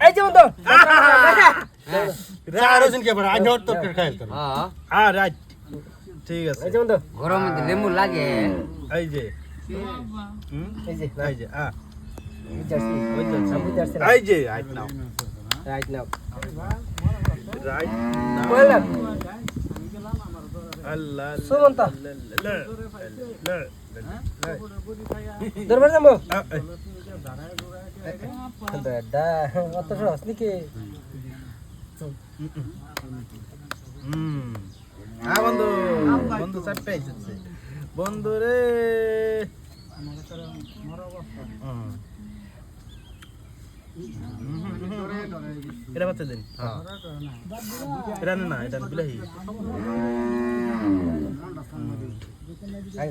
এই যে বন্ধু রাজন কে বড় আজ খাইল হ্যাঁ ঠিক আছে এই যে বন্ধু গরম মধ্যে লাগে এই যে এই যে এই যে আ বুঝাচ্ছি ওই তো আমি বুঝাচ্ছি এই যে right now right now right বললাম আল্লাহ সুমন্ত দরবার যাব? আ বেডা অত সহজ নাকি? আ বন্ধু। বন্ধু চারটে আইছে বন্ধু রে। এটা বাচ্চা দিন। হ্যাঁ। এটা না এটা বিলাহি। আগে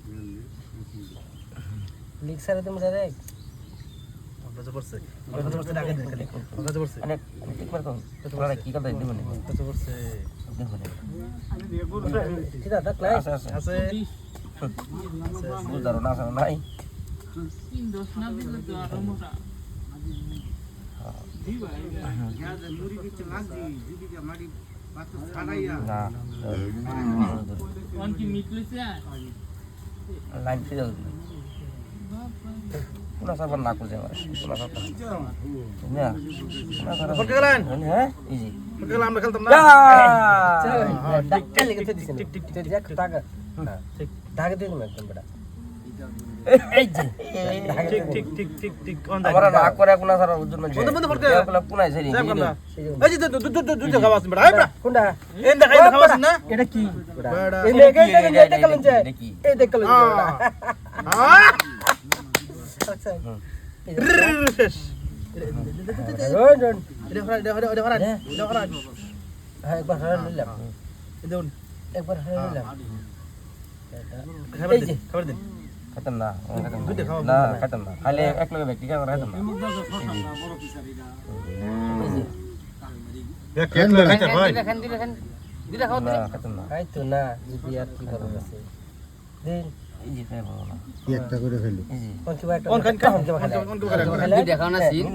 লিখ। সারে তুমি ডাইরেক্ট লাইন ফিরে penasaran aku sih mas ya. Perkenalan. Ya ini. Perkenalan bakal teman. Ya. Dakkan lagi tuh di sini jadi ya ketaga ketaga tuh mas tempatnya একবার খাতাম না না খাতাম না। খালি এক লগে ব্যক্তি খাবার খাতাম না খাতাম না খাই তো না যদি আর কি না একটা করে ফেলি। কোন কি একটা কোন খান খান কোন কোন খান না সিন